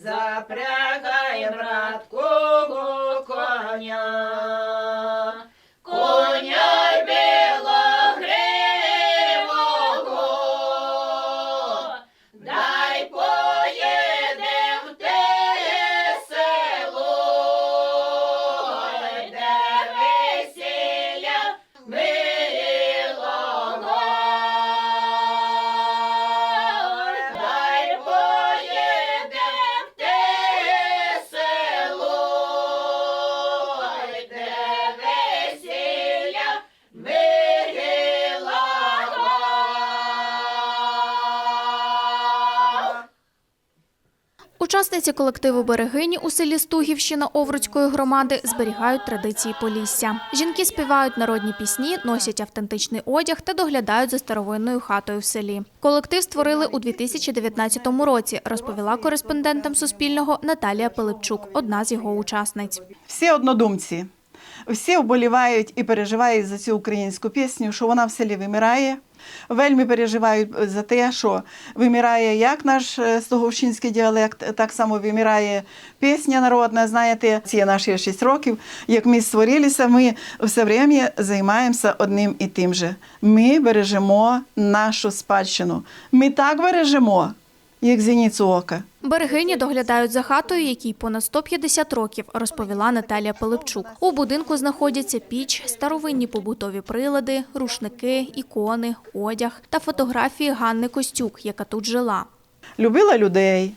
запрягай, братку. Коня Учасниці колективу Берегині у селі Стугівщина Овруцької громади зберігають традиції Полісся. Жінки співають народні пісні, носять автентичний одяг та доглядають за старовинною хатою в селі. Колектив створили у 2019 році, розповіла кореспондентам Суспільного Наталія Пилипчук, одна з його учасниць. всі однодумці. Всі вболівають і переживають за цю українську пісню, що вона в селі вимирає. Вельми переживають за те, що вимирає як наш е, діалект, так само вимирає пісня народна. Знаєте, ці наші 6 років, як ми створилися, ми все время займаємося одним і тим же. Ми бережемо нашу спадщину. Ми так бережемо, як зіницю ока. Берегині доглядають за хатою, якій понад 150 років, розповіла Наталія Пилипчук. У будинку знаходяться піч, старовинні побутові прилади, рушники, ікони, одяг та фотографії Ганни Костюк, яка тут жила. любила людей,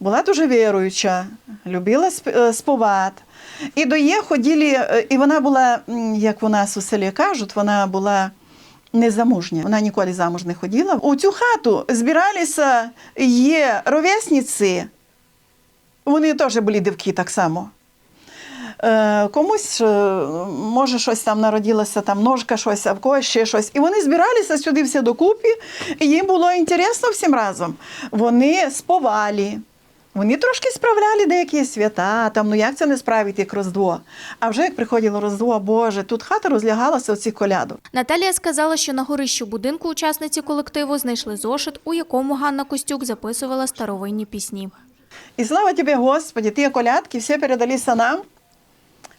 була дуже віруюча, любила сп- е. І до її ходили, е, і вона була, як у нас у селі кажуть, вона була незамужня. Вона ніколи замуж не ходила. У цю хату збиралися є ровесниці, вони теж були дівки так само. Е, Комусь, е, може, щось там народилося, там ножка, щось, а в когось ще щось. І вони збиралися сюди всі докупі, і їм було інтересно всім разом. Вони сповали. Вони трошки справляли деякі свята, там, ну як це не справити, як Роздво. А вже як приходило Роздво, Боже, тут хата розлягалася оці колядок. Наталія сказала, що на горищу будинку учасниці колективу знайшли зошит, у якому Ганна Костюк записувала старовинні пісні. І слава тобі, Господі, ті колядки всі передалися нам.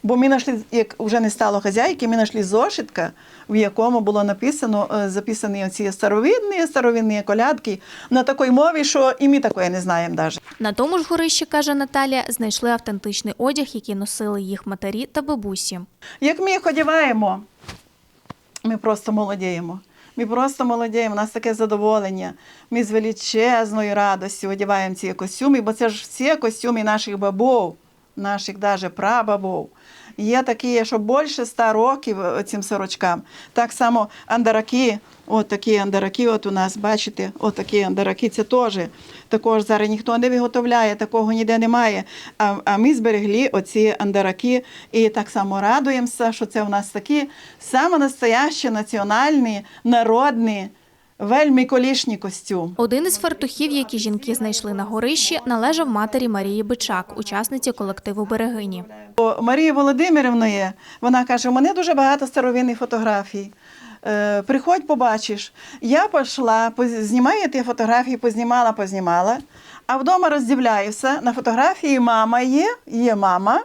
Бо ми знайшли, як вже не стало хазяйки, ми знайшли зошитка, в якому було написано, е, записані ці старовинні, старовинні колядки на такій мові, що і ми такої не знаємо навіть. На тому ж горищі, каже Наталія, знайшли автентичний одяг, який носили їх матері та бабусі. Як ми їх одягаємо, ми просто молодіємо. Ми просто молодіємо, у нас таке задоволення. Ми з величезною радістю одягаємо ці костюми, бо це ж всі костюми наших бабов, наших даже прабабов. Є такі, що більше ста років е, цим сорочкам. Так само андараки, от такі андараки, от у нас, бачите, от такі андараки, це теж. Також зараз ніхто не виготовляє, такого ніде немає. А, а ми зберегли оці андараки і так само радуємося, що це у нас такі саме настоящі, національні, народні, вельми колішні костюм. Один із фартухів, які жінки знайшли на горищі, належав матері Марії Бичак, учасниці колективу Берегині. У Марії Володимирівної вона каже: у мене дуже багато старовинних фотографій. Е, приходь, побачиш. Я пішла, знімаю ті фотографії, познімала, познімала, а вдома роздивляюся. На фотографії мама є, є мама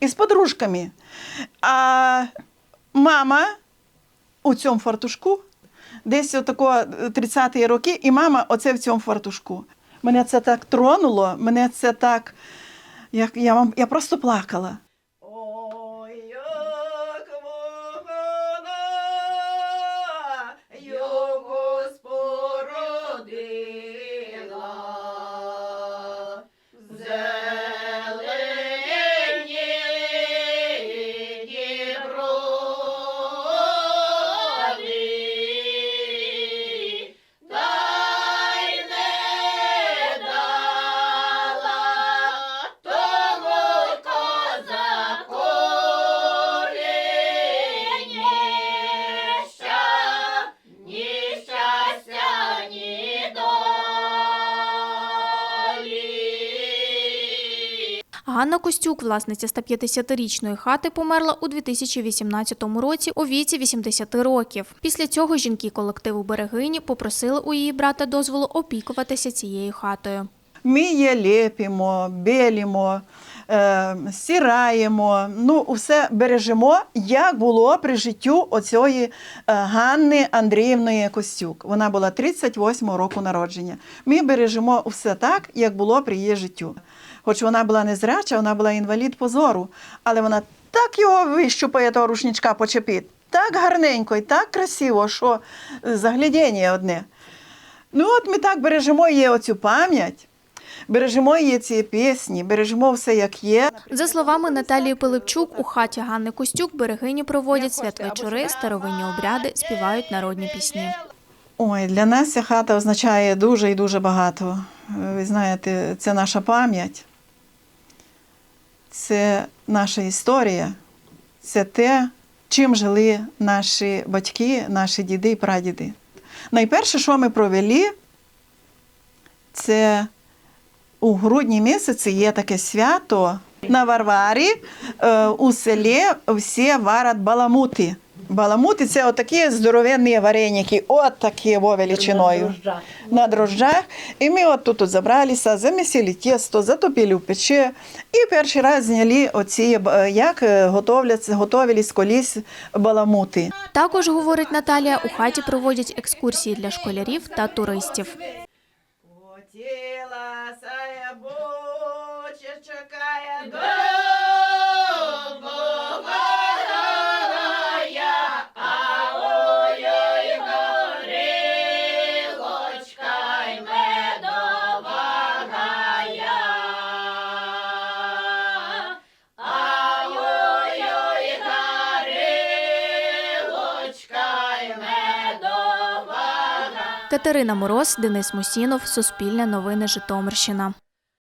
із подружками. А мама у цьому фартушку, десь отако 30-ті роки, і мама оце в цьому фартушку. Мене це так тронуло, мене це так. Я, я, вам, я просто плакала. Ганна Костюк, власниця 150-річної хати, померла у 2018 році у віці 80 років. Після цього жінки колективу Берегині попросили у її брата дозволу опікуватися цією хатою. Ми її ліпимо, білимо, е, стираємо, ну, все бережемо, як було при життю оцієї е, Ганни Андріївної Костюк. Вона була 38 року народження. Ми бережемо все так, як було при її життю. Хоч вона була незряча, вона була інвалід позору, але вона так його вищупає, того рушничка почепить, так гарненько і так красиво, що е, заглядіння одне. Ну от ми так бережемо її оцю пам'ять, бережемо її ці пісні, бережемо все як є. За словами Наталії Пилипчук, у хаті Ганни Костюк берегині проводять святвечори, старовинні обряди, співають народні пісні. Ой, для нас ця хата означає дуже і дуже багато. Ви знаєте, це наша пам'ять, це наша історія, це те, чим жили наші батьки, наші діди і прадіди. Найперше, що ми провели, це у грудні місяці є таке свято на Варварі е, у селі всі варять баламути. Баламути це отакі здоровенні вареники, от такі во величиною. На дрожжах. І ми от тут забралися, замісили тісто, затопили в печі і перший раз зняли оці, е, як е, готовляться, готовились колись баламути. Також, говорить Наталія, у хаті проводять екскурсії для школярів та туристів. Катерина Мороз, Денис Мусінов, Суспільне новини Житомирщина.